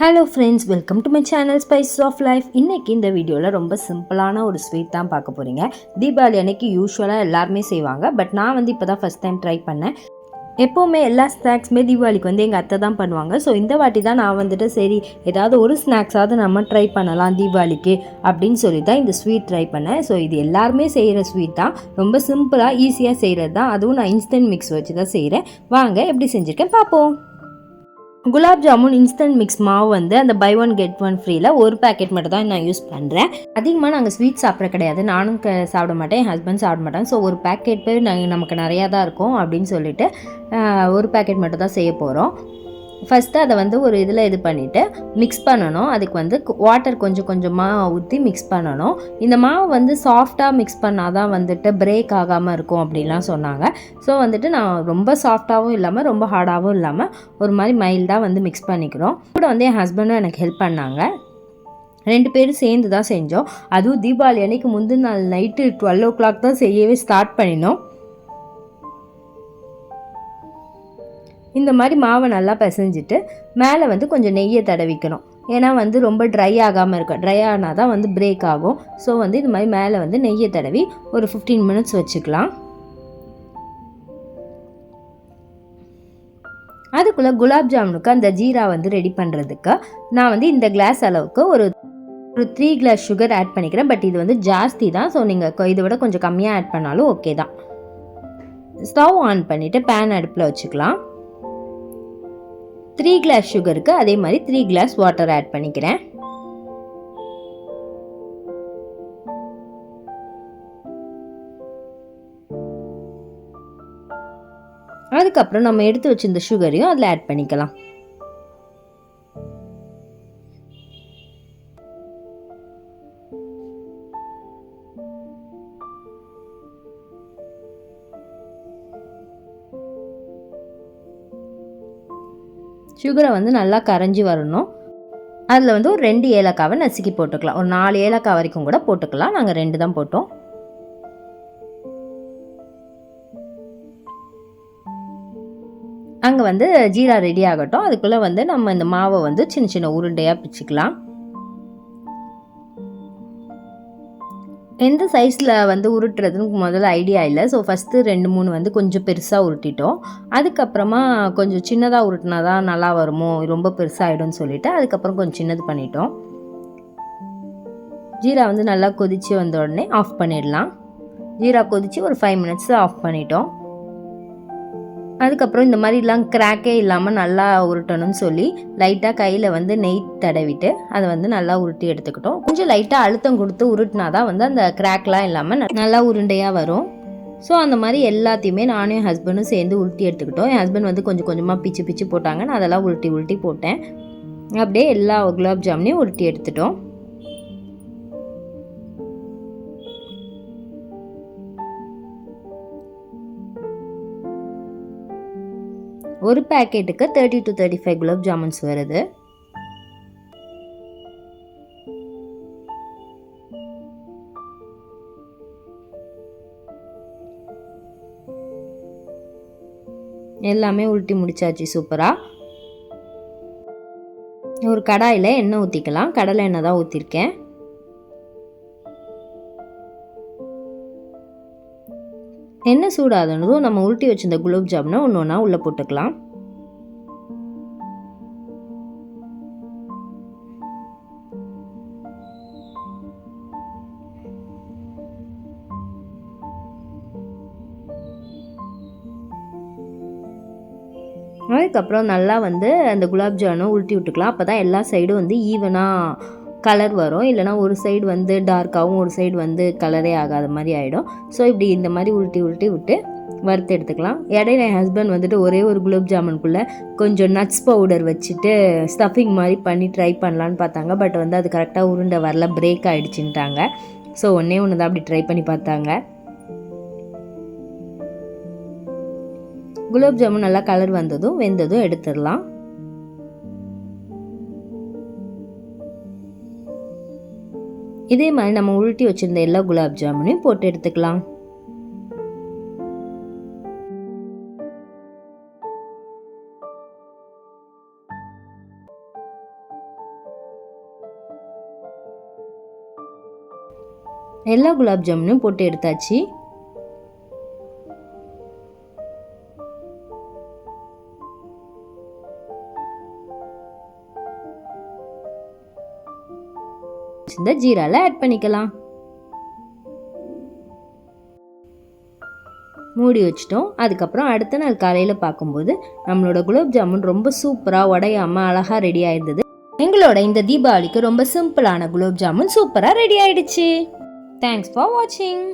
Hello friends welcome to my channel spices of life இன்றைக்கி இந்த வீடியோவில் ரொம்ப சிம்பிளான ஒரு ஸ்வீட் தான் பார்க்க போகிறீங்க தீபாவளி அன்னைக்கு யூஸ்வலாக எல்லாருமே செய்வாங்க. பட் நான் வந்து இப்போ தான் ஃபஸ்ட் டைம் ட்ரை பண்ணேன். எப்போவுமே எல்லா ஸ்நாக்ஸுமே தீபாவளிக்கு வந்து எங்கள் அத்தை தான் பண்ணுவாங்க. ஸோ இந்த வாட்டி தான் நான் வந்துட்டு சரி ஏதாவது ஒரு ஸ்நாக்ஸாவது நம்ம ட்ரை பண்ணலாம் தீபாவளிக்கு அப்படின்னு சொல்லி தான் இந்த ஸ்வீட் ட்ரை பண்ணேன். ஸோ இது எல்லாருமே செய்கிற ஸ்வீட் தான். ரொம்ப சிம்பிளாக ஈஸியாக செய்கிறது தான். அதுவும் நான் இன்ஸ்டன்ட் மிக்ஸ் வச்சு தான் செய்கிறேன் வாங்க எப்படி செஞ்சுருக்கேன் பார்ப்போம். குலாப் ஜாமுன் இன்ஸ்டன்ட் மிக்ஸ் மாவு வந்து அந்த பை ஒன் கெட் ஒன் ஃப்ரீயில் ஒரு பேக்கெட் மட்டும் தான் நான் யூஸ் பண்ணுறேன் அதிகமாக நாங்கள் ஸ்வீட் சாப்பிட கிடையாது. நானும் சாப்பிட மாட்டேன். என் ஹஸ்பண்ட் சாப்பிட மாட்டேன் ஸோ ஒரு பேக்கெட் நாங்கள் நமக்கு நிறையா தான் இருக்கும் அப்படின்னு சொல்லிட்டு ஒரு பேக்கெட் மட்டும் தான் செய்ய போகிறோம் ஃபஸ்ட்டு அதை வந்து ஒரு இதில் இது பண்ணிவிட்டு மிக்ஸ் பண்ணணும். அதுக்கு வந்து வாட்டர் கொஞ்சம் கொஞ்சமாக ஊற்றி மிக்ஸ் பண்ணணும். இந்த மாவு வந்து சாஃப்டாக மிக்ஸ் பண்ணால் தான் வந்துட்டு பிரேக் ஆகாமல் இருக்கும் அப்படின்லாம் சொன்னாங்க. ஸோ வந்துட்டு நான் ரொம்ப சாஃப்டாகவும் இல்லாமல் ரொம்ப ஹார்டாகவும் இல்லாமல் ஒரு மாதிரி மைல்டாக வந்து மிக்ஸ் பண்ணிக்கிறோம். கூட வந்து என் ஹஸ்பண்டும் எனக்கு ஹெல்ப் பண்ணாங்க. ரெண்டு பேரும் சேர்ந்து தான் செஞ்சோம். அதுவும் தீபாவளி அன்னைக்கு முந்தின நாள் நைட்டு டுவெல் ஓ கிளாக் தான் செய்யவே ஸ்டார்ட் பண்ணினோம். இந்த மாதிரி மாவை நல்லா பிசைஞ்சிட்டு மேலே வந்து கொஞ்சம் நெய்யை தடவிக்கணும். ஏன்னா வந்து ரொம்ப ட்ரை ஆகாமல் இருக்கும் ட்ரை ஆனால் தான் வந்து பிரேக் ஆகும். ஸோ வந்து இது மாதிரி மேலே வந்து நெய்யை தடவி ஒரு ஃபிஃப்டீன் மினிட்ஸ் வச்சுக்கலாம். அதுக்குள்ளே குலாப் ஜாமுனுக்கு அந்த ஜீரா வந்து ரெடி பண்ணுறதுக்கு நான் வந்து இந்த கிளாஸ் அளவுக்கு ஒரு ஒரு த்ரீ கிளாஸ் சுகர் ஆட் பண்ணிக்கிறேன். பட் இது வந்து ஜாஸ்தி தான். ஸோ நீங்கள் இதை விட கொஞ்சம் கம்மியாக ஆட் பண்ணாலும் ஓகே தான். ஸ்டவ் ஆன் பண்ணிவிட்டு பேன் அடுப்பில் வச்சுக்கலாம். த்ரீ கிளாஸ் சுகருக்கு அதே மாதிரி த்ரீ கிளாஸ் வாட்டர் ஆட் பண்ணிக்கிறேன். அதுக்கப்புறம் நம்ம எடுத்து வச்சிருந்த சுகரையும் அதில் ஆட் பண்ணிக்கலாம். சுகரை வந்து நல்லா கரைஞ்சி வரணும். அதில் வந்து ஒரு ரெண்டு ஏலக்காவை நசுக்கி போட்டுக்கலாம். ஒரு நாலு ஏலக்காய் வரைக்கும் கூட போட்டுக்கலாம். நாங்கள் ரெண்டு தான் போட்டோம். அங்கே வந்து ஜீரா ரெடி ஆகட்டும். அதுக்குள்ளே வந்து நம்ம இந்த மாவை வந்து சின்ன சின்ன உருண்டையாக பிச்சுக்கலாம். எந்த சைஸில் வந்து உருட்டுறதுன்னு முதல்ல ஐடியா இல்லை. ஸோ ஃபஸ்ட்டு ரெண்டு மூணு வந்து கொஞ்சம் பெருசாக உருட்டிட்டோம். அதுக்கப்புறமா கொஞ்சம் சின்னதாக உருட்டினா தான் நல்லா வருமோ? ரொம்ப பெருசாகிடும்னு சொல்லிவிட்டு அதுக்கப்புறம் கொஞ்சம் சின்னது பண்ணிட்டோம். ஜீரா வந்து நல்லா கொதித்து வந்த உடனே ஆஃப் பண்ணிடலாம். ஜீரா கொதித்து ஒரு ஃபைவ் மினிட்ஸ் ஆஃப் பண்ணிட்டோம். அதுக்கப்புறம் இந்த மாதிரிலாம் கிராக்கே இல்லாமல் நல்லா உருட்டணும்னு சொல்லி லைட்டாக கையில் வந்து நெய் தடவிட்டு அதை வந்து நல்லா உருட்டி எடுத்துக்கிட்டோம். கொஞ்சம் லைட்டாக அழுத்தம் கொடுத்து உருட்டினா தான் வந்து அந்த கிராக்லாம் இல்லாமல் ந- நல்லா உருண்டையாக வரும். ஸோ அந்த மாதிரி எல்லாத்தையுமே நானும் என் ஹஸ்பண்டும் சேர்ந்து உருட்டி எடுத்துக்கிட்டோம். என் ஹஸ்பண்ட் வந்து கொஞ்சம் கொஞ்சமாக பிச்சு பிச்சு போட்டாங்க. நான் அதெல்லாம் உருட்டி உருட்டி போட்டேன். அப்படியே எல்லா குலாப் ஜாமுனையும் உருட்டி எடுத்துட்டோம். ஒரு பேக்கெட்டுக்கு thirty to thirty five gulab jamuns வருது. எல்லாமே உருட்டி முடிச்சாச்சு சூப்பராக ஒரு கடாயில் எண்ணெய் ஊற்றிக்கலாம் கடலை எண்ணெய் தான் ஊற்றிருக்கேன் எண்ணெய் சூடாதனதும் நம்ம உருட்டி வச்சிருந்த குலோப் ஜாமுனை ஒன்று ஒன்றா உள்ளே போட்டுக்கலாம். அதுக்கப்புறம் நல்லா வந்து அந்த குலாப் ஜாமுனை உருட்டி விட்டுக்கலாம். அப்போ தான் எல்லா சைடும் வந்து ஈவனாக கலர் வரும். இல்லைனா ஒரு சைடு வந்து டார்க்காகவும் ஒரு சைடு வந்து கலரே ஆகாத மாதிரி ஆகிடும் ஸோ இப்படி இந்த மாதிரி உருட்டி உருட்டி விட்டு வறுத்து எடுத்துக்கலாம். இடையில என் ஹஸ்பண்ட் வந்துட்டு ஒரே ஒரு குலோப் ஜாமுனுக்குள்ளே கொஞ்சம் நட்ஸ் பவுடர் வச்சுட்டு ஸ்டஃபிங் மாதிரி பண்ணி ட்ரை பண்ணலான்னு பார்த்தாங்க. பட் வந்து அது கரெக்டாக உருண்டை வரல பிரேக் ஆகிடுச்சின்ட்டாங்க ஸோ ஒன்றே ஒன்று தான் அப்படி ட்ரை பண்ணி பார்த்தாங்க. குலோப் ஜாமுன் நல்லா கலர் வந்ததும் வெந்ததும் எடுத்துடலாம். இதே மாதிரி நம்ம உருட்டி வச்சுருந்த எல்லா குலாப் ஜாமுனையும் போட்டு எடுத்துக்கலாம். எல்லா குலாப் ஜாமுனும் போட்டு எடுத்தாச்சு. இந்த ஜீரால ஆட் பண்ணிக்கலாம். மூடி வச்சிட்டோம். அதுக்கப்புறம் அடுத்த நாள் காலையில் பார்க்கும்போது நம்மளோட குலோப் ஜாமுன் ரொம்ப சூப்பராக உடையாமல் அழகாக ரெடி ஆயிருந்தது. எங்களோட இந்த தீபாவளிக்கு ரொம்ப சிம்பிளான குலோப் ஜாமுன் சூப்பராக ரெடி ஆயிடுச்சு. தேங்க்ஸ் ஃபார் வாட்சிங்